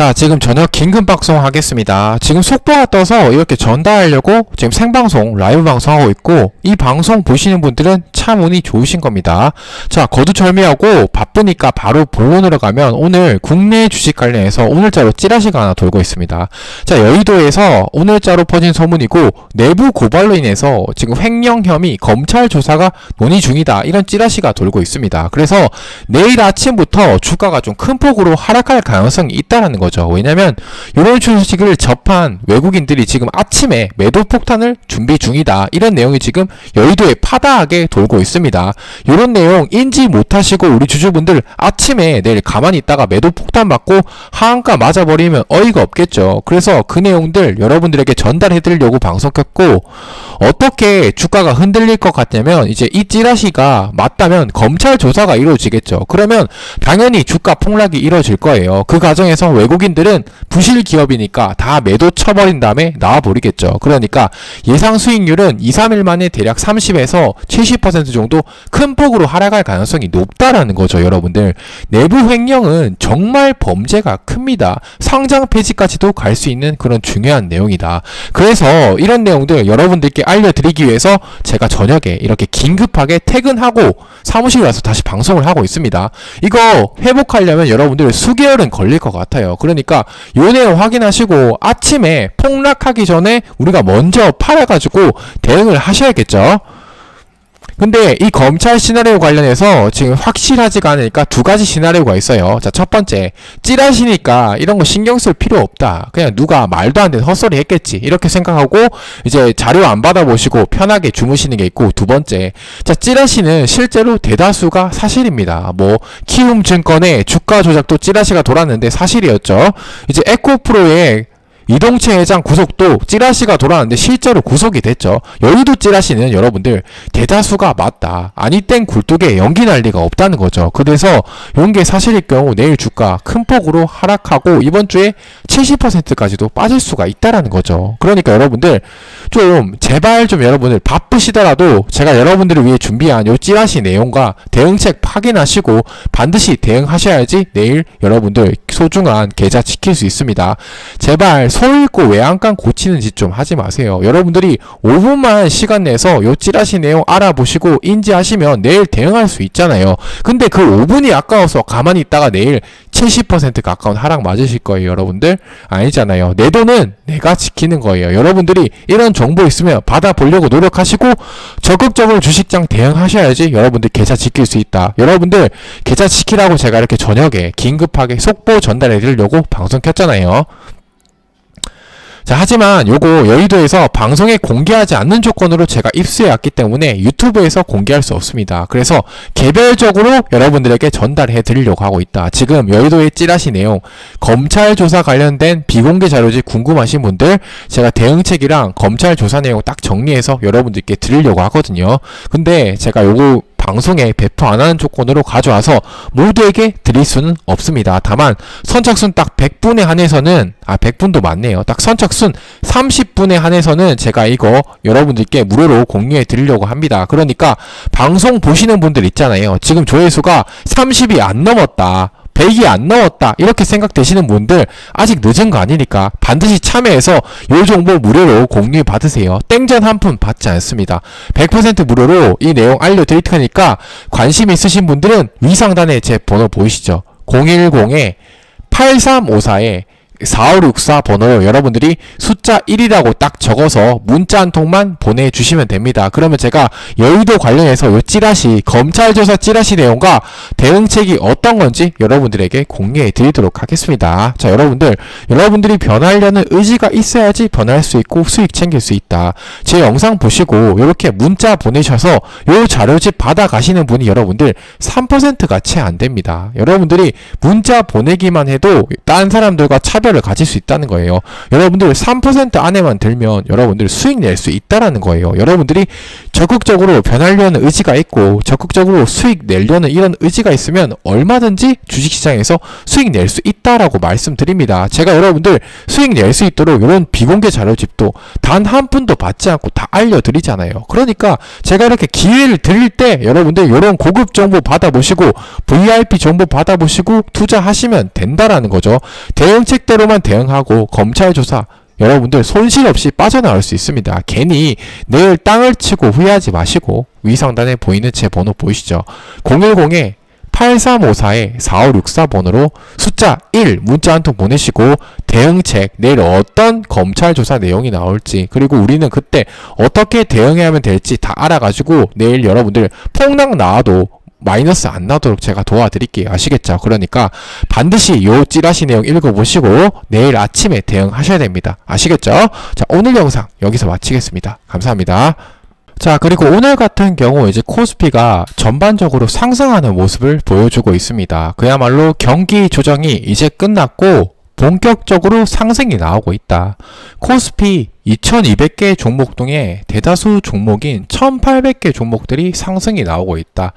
자, 지금 저녁 긴급 방송 하겠습니다. 지금 속보가 떠서 이렇게 전달하려고 지금 생방송, 라이브 방송하고 있고, 이 방송 보시는 분들은 참 운이 좋으신 겁니다. 자, 거두절미하고 바쁘니까 바로 본론으로 가면 오늘 국내 주식 관련해서 오늘자로 찌라시가 하나 돌고 있습니다. 자, 여의도에서 오늘자로 퍼진 소문이고, 내부 고발로 인해서 지금 횡령 혐의 검찰 조사가 논의 중이다. 이런 찌라시가 돌고 있습니다. 그래서 내일 아침부터 주가가 좀 큰 폭으로 하락할 가능성이 있다라는 거죠. 왜냐면 이런 주식을 접한 외국인들이 지금 아침에 매도 폭탄을 준비 중이다. 이런 내용이 지금 여의도에 파다하게 돌고 있습니다. 이런 내용 인지 못하시고 우리 주주분들 아침에 내일 가만히 있다가 매도 폭탄 맞고 하한가 맞아버리면 어이가 없겠죠. 그래서 그 내용들 여러분들에게 전달해 드리려고 방송 켰고 어떻게 주가가 흔들릴 것 같냐면 이제 이 찌라시가 맞다면 검찰 조사가 이루어지겠죠. 그러면 당연히 주가 폭락이 이루어질 거예요. 그 과정에서 외국 인들은 부실 기업이니까 다 매도 쳐버린 다음에 나와버리겠죠. 그러니까 예상 수익률은 2, 3일 만에 대략 30에서 70% 정도 큰 폭으로 하락할 가능성이 높다라는 거죠, 여러분들. 내부 횡령은 정말 범죄가 큽니다. 상장 폐지까지도 갈 수 있는 그런 중요한 내용이다. 그래서 이런 내용들 여러분들께 알려드리기 위해서 제가 저녁에 이렇게 긴급하게 퇴근하고 사무실 와서 다시 방송을 하고 있습니다. 이거 회복하려면 여러분들 수개월은 걸릴 것 같아요. 그러니까 요 내용 확인하시고 아침에 폭락하기 전에 우리가 먼저 팔아가지고 대응을 하셔야겠죠. 근데 이 검찰 시나리오 관련해서 지금 확실하지가 않으니까 두 가지 시나리오가 있어요. 자, 첫 번째. 찌라시니까 이런 거 신경 쓸 필요 없다. 그냥 누가 말도 안 되는 헛소리 했겠지. 이렇게 생각하고 이제 자료 안 받아보시고 편하게 주무시는 게 있고 두 번째. 자, 찌라시는 실제로 대다수가 사실입니다. 뭐, 키움 증권의 주가 조작도 찌라시가 돌았는데 사실이었죠. 이제 에코프로의 이동채 회장 구속도 찌라시가 돌아왔는데 실제로 구속이 됐죠. 여의도 찌라시는 여러분들 대다수가 맞다. 아니 땡 굴뚝에 연기 날 리가 없다는 거죠. 그래서 이런 게 사실일 경우 내일 주가 큰 폭으로 하락하고 이번 주에 70%까지도 빠질 수가 있다라는 거죠. 그러니까 여러분들 좀 제발 좀 여러분들 바쁘시더라도 제가 여러분들을 위해 준비한 요 찌라시 내용과 대응책 확인하시고 반드시 대응하셔야지 내일 여러분들 소중한 계좌 지킬 수 있습니다. 제발 서 읽고 외양간 고치는 짓 좀 하지 마세요. 여러분들이 5분만 시간 내서 요 찌라시 내용 알아보시고 인지하시면 내일 대응할 수 있잖아요. 근데 그 5분이 아까워서 가만히 있다가 내일 70% 가까운 하락 맞으실 거예요, 여러분들. 아니잖아요. 내 돈은 내가 지키는 거예요. 여러분들이 이런 정보 있으면 받아보려고 노력하시고 적극적으로 주식장 대응하셔야지 여러분들 계좌 지킬 수 있다. 여러분들 계좌 지키라고 제가 이렇게 저녁에 긴급하게 속보 전달해 드리려고 방송 켰잖아요. 자, 하지만 요거 여의도에서 방송에 공개하지 않는 조건으로 제가 입수해 왔기 때문에 유튜브에서 공개할 수 없습니다. 그래서 개별적으로 여러분들에게 전달해 드리려고 하고 있다. 지금 여의도의 찌라시 내용, 검찰 조사 관련된 비공개 자료지 궁금하신 분들 제가 대응책이랑 검찰 조사 내용 딱 정리해서 여러분들께 드리려고 하거든요. 근데 제가 요거 방송에 배포 안 하는 조건으로 가져와서 모두에게 드릴 수는 없습니다. 다만 선착순 딱 100분에 한해서는 아 100분도 많네요. 딱 선착순 30분에 한해서는 제가 이거 여러분들께 무료로 공유해 드리려고 합니다. 그러니까 방송 보시는 분들 있잖아요. 지금 조회수가 30이 안 넘었다. 100이 안 넘었다. 이렇게 생각되시는 분들 아직 늦은 거 아니니까 반드시 참여해서 요 정보 무료로 공유 받으세요. 땡전 한 푼 받지 않습니다. 100% 무료로 이 내용 알려드릴 테니까 관심 있으신 분들은 위상단에 제 번호 보이시죠? 010에 8354에 4564 번호로 여러분들이 숫자 1이라고 딱 적어서 문자 한 통만 보내주시면 됩니다. 그러면 제가 여의도 관련해서 요 찌라시, 검찰 조사 찌라시 내용과 대응책이 어떤 건지 여러분들에게 공유해 드리도록 하겠습니다. 자, 여러분들, 여러분들이 변하려는 의지가 있어야지 변할 수 있고 수익 챙길 수 있다. 제 영상 보시고 이렇게 문자 보내셔서 요 자료집 받아 가시는 분이 여러분들 3%가 채 안 됩니다. 여러분들이 문자 보내기만 해도 딴 사람들과 차별 을 가질 수 있다는 거예요. 여러분들 3% 안에만 들면 여러분들 수익 낼 수 있다라는 거예요. 여러분들이 적극적으로 변하려는 의지가 있고 적극적으로 수익 내려는 이런 의지가 있으면 얼마든지 주식시장에서 수익 낼 수 있다라고 말씀드립니다. 제가 여러분들 수익 낼 수 있도록 이런 비공개 자료집도 단 한 푼도 받지 않고 다 알려드리잖아요. 그러니까 제가 이렇게 기회를 드릴 때 여러분들 이런 고급 정보 받아보시고 VIP 정보 받아보시고 투자하시면 된다라는 거죠. 대응책대로만 대응하고 검찰 조사 여러분들 손실 없이 빠져나올 수 있습니다. 괜히 내일 땅을 치고 후회하지 마시고 위상단에 보이는 제 번호 보이시죠? 010에 8354-4564번으로 숫자 1 문자 한 통 보내시고 대응책 내일 어떤 검찰 조사 내용이 나올지 그리고 우리는 그때 어떻게 대응해야 하면 될지 다 알아가지고 내일 여러분들 폭락 나와도 마이너스 안 나도록 제가 도와드릴게요. 아시겠죠? 그러니까 반드시 요 찌라시 내용 읽어보시고 내일 아침에 대응하셔야 됩니다. 아시겠죠? 자, 오늘 영상 여기서 마치겠습니다. 감사합니다. 자, 그리고 오늘 같은 경우 이제 코스피가 전반적으로 상승하는 모습을 보여주고 있습니다. 그야말로 경기 조정이 이제 끝났고 본격적으로 상승이 나오고 있다. 코스피 2200개 종목 중에 대다수 종목인 1800개 종목들이 상승이 나오고 있다.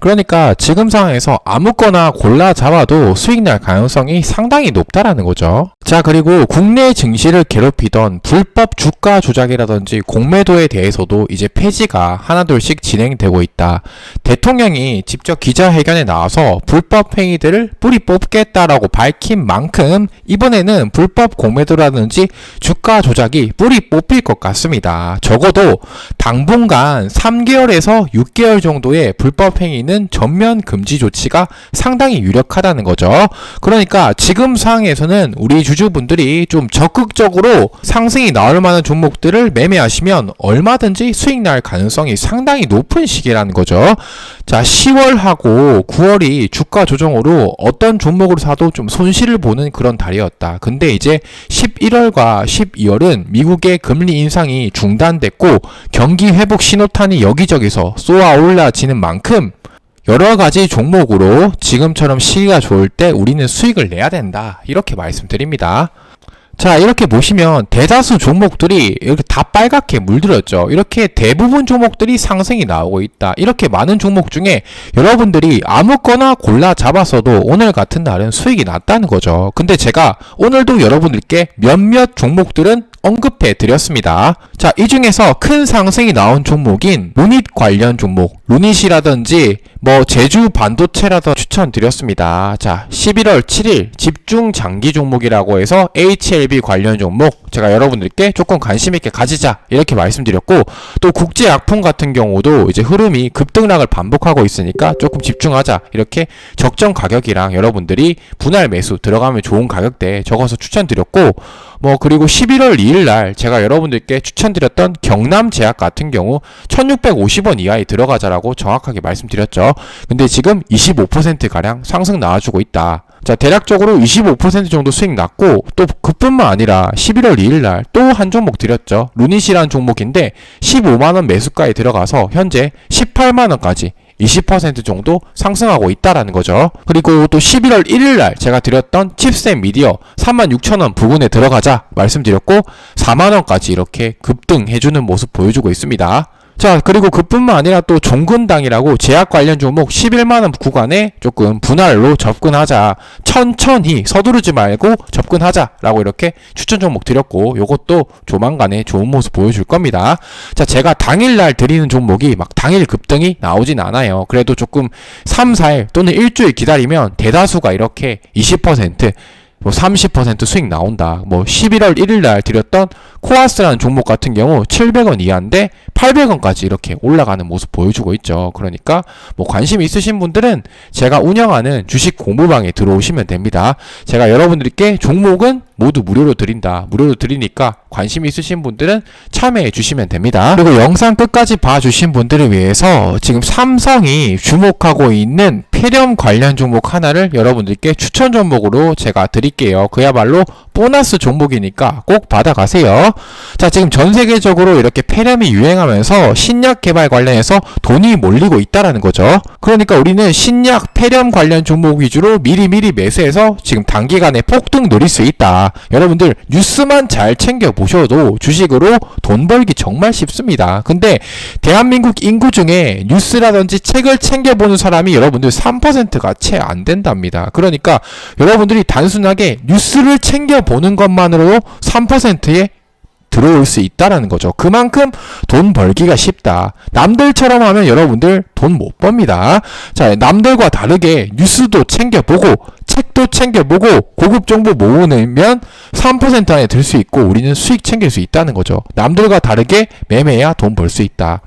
그러니까 지금 상황에서 아무거나 골라 잡아도 수익 날 가능성이 상당히 높다라는 거죠. 자, 그리고 국내 증시를 괴롭히던 불법 주가 조작이라든지 공매도에 대해서도 이제 폐지가 하나둘씩 진행되고 있다. 대통령이 직접 기자회견에 나와서 불법 행위들을 뿌리 뽑겠다라고 밝힌 만큼 이번에는 불법 공매도라든지 주가 조작이 뿌리 뽑힐 것 같습니다. 적어도 당분간 3개월에서 6개월 정도의 불법 행위는 전면 금지 조치가 상당히 유력하다는 거죠. 그러니까 지금 상황에서는 우리 주주분들이 좀 적극적으로 상승이 나올 만한 종목들을 매매하시면 얼마든지 수익 날 가능성이 상당히 높은 시기라는 거죠. 자, 10월하고 9월이 주가 조정으로 어떤 종목으로 사도 좀 손실을 보는 그런 달이었다. 근데 이제 11월과 12월은 미국 의 금리 인상이 중단됐고 경기 회복 신호탄이 여기저기서 쏘아 올라지는 만큼 여러 가지 종목으로 지금처럼 시기가 좋을 때 우리는 수익을 내야 된다. 이렇게 말씀드립니다. 자, 이렇게 보시면 대다수 종목들이 이렇게 다 빨갛게 물들었죠. 이렇게 대부분 종목들이 상승이 나오고 있다. 이렇게 많은 종목 중에 여러분들이 아무거나 골라 잡았어도 오늘 같은 날은 수익이 났다는 거죠. 근데 제가 오늘도 여러분들께 몇몇 종목들은 언급해 드렸습니다. 자, 이 중에서 큰 상승이 나온 종목인 루닛 관련 종목, 루닛이라든지 뭐 제주 반도체라도 추천드렸습니다. 자, 11월 7일 집중 장기 종목이라고 해서 HLB 관련 종목 제가 여러분들께 조금 관심 있게 가지자 이렇게 말씀드렸고 또 국제 약품 같은 경우도 이제 흐름이 급등락을 반복하고 있으니까 조금 집중하자 이렇게 적정 가격이랑 여러분들이 분할 매수 들어가면 좋은 가격대 적어서 추천드렸고 뭐 그리고 11월 2일 날 제가 여러분들께 추천드렸던 경남 제약 같은 경우 1650원 이하에 들어가자라고 정확하게 말씀드렸죠. 근데 지금 25% 가량 상승 나와주고 있다. 자, 대략적으로 25% 정도 수익 났고 또 그뿐만 아니라 11월 2일 날 또 한 종목 드렸죠. 루닛이라는 종목인데 15만 원 매수가에 들어가서 현재 18만 원까지 20% 정도 상승하고 있다라는 거죠. 그리고 또 11월 1일 날 제가 드렸던 칩셋 미디어 36,000원 부근에 들어가자 말씀드렸고 4만 원까지 이렇게 급등해 주는 모습 보여주고 있습니다. 자, 그리고 그뿐만 아니라 또 종근당이라고 제약 관련 종목 11만원 구간에 조금 분할로 접근하자. 천천히 서두르지 말고 접근하자라고 이렇게 추천 종목 드렸고, 요것도 조만간에 좋은 모습 보여줄 겁니다. 자, 제가 당일날 드리는 종목이 막 당일 급등이 나오진 않아요. 그래도 조금 3, 4일 또는 일주일 기다리면 대다수가 이렇게 20%, 뭐30% 수익 나온다. 뭐 11월 1일 날 드렸던 코아스라는 종목 같은 경우 700원 이하인데 800원까지 이렇게 올라가는 모습 보여주고 있죠. 그러니까 뭐 관심 있으신 분들은 제가 운영하는 주식 공부방에 들어오시면 됩니다. 제가 여러분들께 종목은 모두 무료로 드린다. 무료로 드리니까 관심 있으신 분들은 참여해 주시면 됩니다. 그리고 영상 끝까지 봐주신 분들을 위해서 지금 삼성이 주목하고 있는 폐렴 관련 종목 하나를 여러분들께 추천 종목으로 제가 드릴게요. 그야말로 보너스 종목이니까 꼭 받아가세요. 자, 지금 전 세계적으로 이렇게 폐렴이 유행하면서 신약 개발 관련해서 돈이 몰리고 있다라는 거죠. 그러니까 우리는 신약 폐렴 관련 종목 위주로 미리미리 매수해서 지금 단기간에 폭등 노릴 수 있다. 여러분들 뉴스만 잘 챙겨 보셔도 주식으로 돈 벌기 정말 쉽습니다. 근데 대한민국 인구 중에 뉴스라든지 책을 챙겨 보는 사람이 여러분들 3%가 채 안 된답니다. 그러니까 여러분들이 단순하게 뉴스를 챙겨 보는 것만으로도 3%에 들어올 수 있다라는 거죠. 그만큼 돈 벌기가 쉽다. 남들처럼 하면 여러분들 돈 못 법니다. 자, 남들과 다르게 뉴스도 챙겨보고 책도 챙겨보고 고급 정보 모으면 3% 안에 들 수 있고 우리는 수익 챙길 수 있다는 거죠. 남들과 다르게 매매해야 돈 벌 수 있다.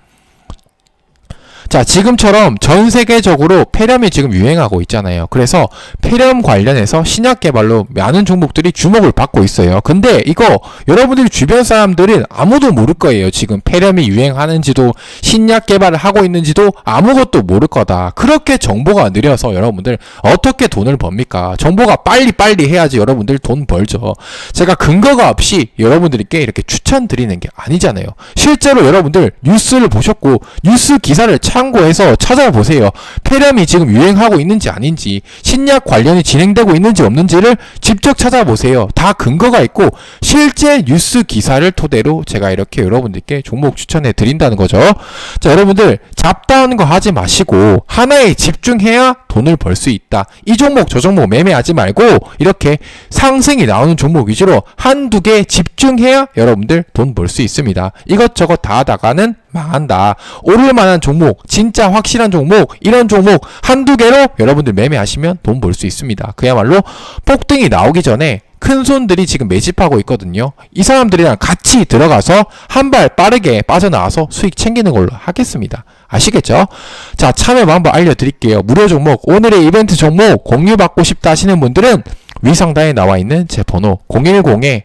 자, 지금처럼 전 세계적으로 폐렴이 지금 유행하고 있잖아요. 그래서 폐렴 관련해서 신약 개발로 많은 종목들이 주목을 받고 있어요. 근데 이거 여러분들 주변 사람들은 아무도 모를 거예요. 지금 폐렴이 유행하는지도 신약 개발을 하고 있는지도 아무것도 모를 거다. 그렇게 정보가 느려서 여러분들 어떻게 돈을 법니까? 정보가 빨리 빨리 해야지 여러분들 돈 벌죠. 제가 근거가 없이 여러분들께 이렇게 추천드리는 게 아니잖아요. 실제로 여러분들 뉴스를 보셨고 뉴스 기사를 참고해서 찾아보세요. 폐렴이 지금 유행하고 있는지 아닌지 신약 관련이 진행되고 있는지 없는지를 직접 찾아보세요. 다 근거가 있고 실제 뉴스 기사를 토대로 제가 이렇게 여러분들께 종목 추천해 드린다는 거죠. 자, 여러분들 잡다한 거 하지 마시고 하나에 집중해야 돈을 벌 수 있다. 이 종목 저 종목 매매하지 말고 이렇게 상승이 나오는 종목 위주로 한두 개 집중해야 여러분들 돈 벌 수 있습니다. 이것저것 다 하다가는 망한다. 오를 만한 종목, 진짜 확실한 종목, 이런 종목 한두 개로 여러분들 매매하시면 돈 벌 수 있습니다. 그야말로 폭등이 나오기 전에 큰 손들이 지금 매집하고 있거든요. 이 사람들이랑 같이 들어가서 한 발 빠르게 빠져나와서 수익 챙기는 걸로 하겠습니다. 아시겠죠? 자, 참여 방법 알려드릴게요. 무료 종목, 오늘의 이벤트 종목 공유받고 싶다 하시는 분들은 위상단에 나와 있는 제 번호 010에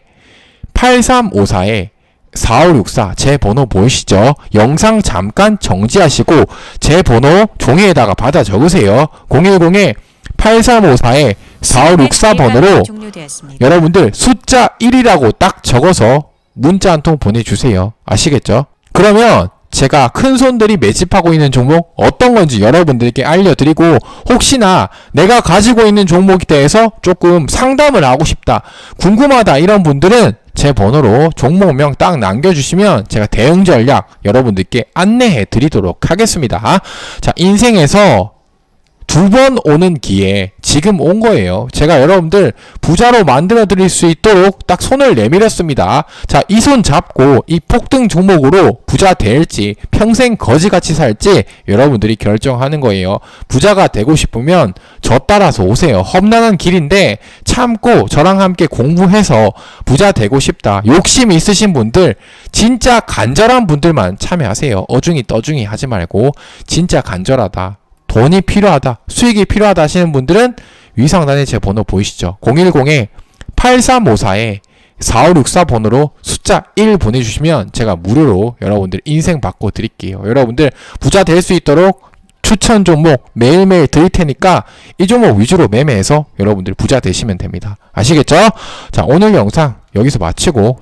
8354에 4564 제 번호 보이시죠? 영상 잠깐 정지하시고 제 번호 종이에다가 받아 적으세요. 010에 8354에 4564 번호로 종료되었습니다. 여러분들 숫자 1이라고 딱 적어서 문자 한 통 보내주세요. 아시겠죠? 그러면 제가 큰 손들이 매집하고 있는 종목 어떤 건지 여러분들께 알려드리고 혹시나 내가 가지고 있는 종목에 대해서 조금 상담을 하고 싶다 궁금하다 이런 분들은 제 번호로 종목명 딱 남겨주시면 제가 대응 전략 여러분들께 안내해 드리도록 하겠습니다. 자 인생에서 두 번 오는 기회 지금 온 거예요. 제가 여러분들 부자로 만들어 드릴 수 있도록 딱 손을 내밀었습니다. 자, 이 손 잡고 이 폭등 종목으로 부자 될지 평생 거지같이 살지 여러분들이 결정하는 거예요. 부자가 되고 싶으면 저 따라서 오세요. 험난한 길인데 참고 저랑 함께 공부해서 부자 되고 싶다. 욕심 있으신 분들 진짜 간절한 분들만 참여하세요. 어중이 떠중이 하지 말고 진짜 간절하다. 돈이 필요하다, 수익이 필요하다 하시는 분들은 위 상단에 제 번호 보이시죠? 010에 8354에 4564 번호로 숫자 1 보내주시면 제가 무료로 여러분들 인생 바꿔 드릴게요. 여러분들 부자 될 수 있도록 추천 종목 매일매일 드릴 테니까 이 종목 위주로 매매해서 여러분들 부자 되시면 됩니다. 아시겠죠? 자, 오늘 영상 여기서 마치고